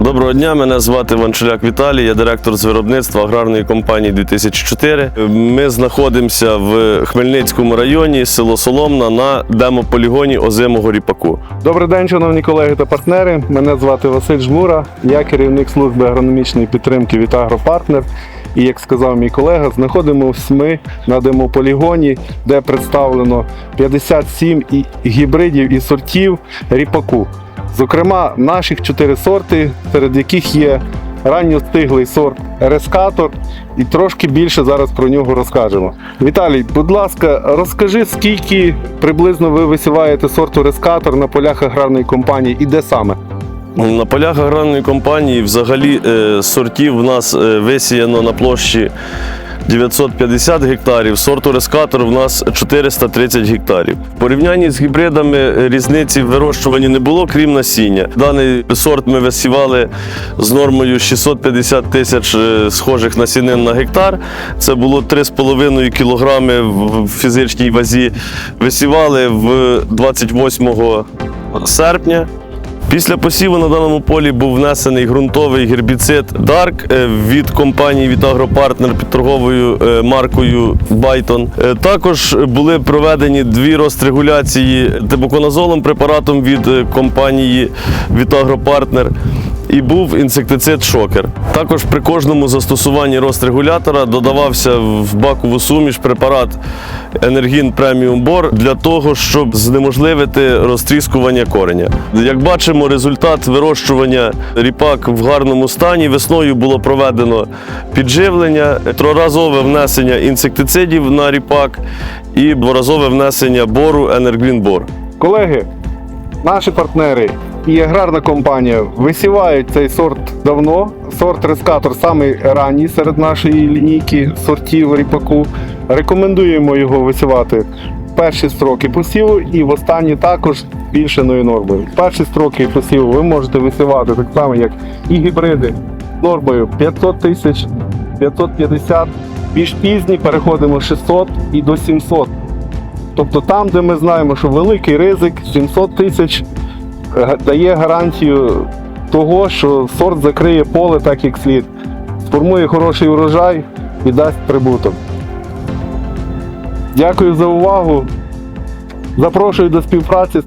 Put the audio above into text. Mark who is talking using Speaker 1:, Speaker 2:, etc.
Speaker 1: Доброго дня, мене звати Ванчуляк Віталій, я директор з виробництва аграрної компанії 2004. Ми знаходимося в Хмельницькому районі, село Соломна, на демополігоні озимого ріпаку.
Speaker 2: Добрий день, шановні колеги та партнери. Мене звати Василь Жмура, я керівник служби агрономічної підтримки від Агропартнер. І як сказав мій колега, знаходимося ми на демополігоні, де представлено 57 і- гібридів і сортів ріпаку. Зокрема, наших чотири сорти, серед яких є ранньостиглий сорт Рескатор, і трошки більше зараз про нього розкажемо. Віталій, будь ласка, розкажи, скільки приблизно ви висіваєте сорту Рескатор на полях аграрної компанії і де саме?
Speaker 1: На полях аграрної компанії взагалі е, сортів в нас е, висіяно на площі 950 гектарів, сорту рескатор в нас 430 гектарів. В порівнянні з гібридами різниці в вирощуванні не було, крім насіння. Даний сорт ми висівали з нормою 650 тисяч е, схожих насінин на гектар. Це було 3,5 кілограми в фізичній вазі. Висівали в 28 серпня. Після посіву на даному полі був внесений ґрунтовий гербіцид Dark е, від компанії Вітагропартнер під торговою е, маркою Byton. Е, Також були проведені дві розтрегуляції тибуконазолом препаратом від компанії від Агропартнер. І був інсектицид шокер. Також при кожному застосуванні розрегулятора додавався в бакову суміш препарат Енергін Преміум Бор для того, щоб знеможливити розтріскування кореня. Як бачимо, результат вирощування ріпак в гарному стані. Весною було проведено підживлення, троразове внесення інсектицидів на ріпак і дворазове внесення бору Енергін Бор.
Speaker 2: Колеги, наші партнери і аграрна компанія висівають цей сорт давно. Сорт Рескатор самий ранній серед нашої лінійки сортів ріпаку. Рекомендуємо його висівати перші строки посіву і в останні також збільшеною нормою. Перші строки посіву ви можете висівати так само, як і гібриди нормою 500 тисяч, 550. Більш пізні переходимо 600 і до 700. Тобто там, де ми знаємо, що великий ризик 700 тисяч дає гарантію того, що сорт закриє поле так, як слід, сформує хороший урожай і дасть прибуток. Дякую за увагу. Запрошую до співпраці.